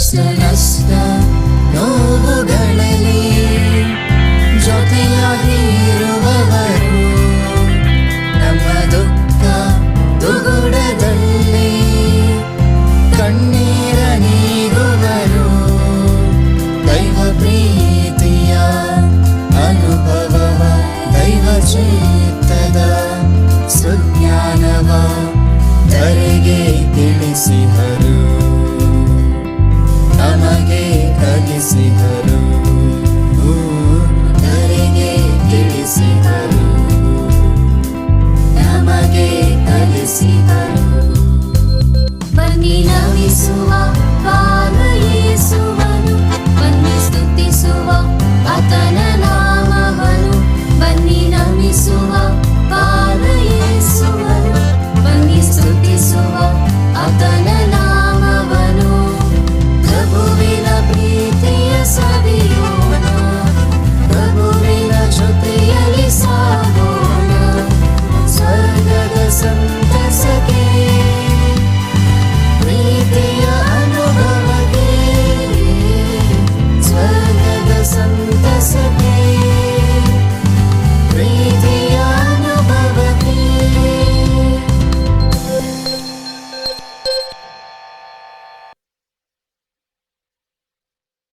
ಸಮಸ್ತ ನೋವುಗಳಲ್ಲಿ ಜೊತೆಯಾಗಿ ಇರುವವರು ನಮ್ಮ ದುಃಖ ದುಗುಡದಲ್ಲಿ ಕಣ್ಣೀರ ನೀರುವರು ದೈವ ಪ್ರೀತಿಯ ಅನುಭವ ದೈವ ಜೀವ smile. sun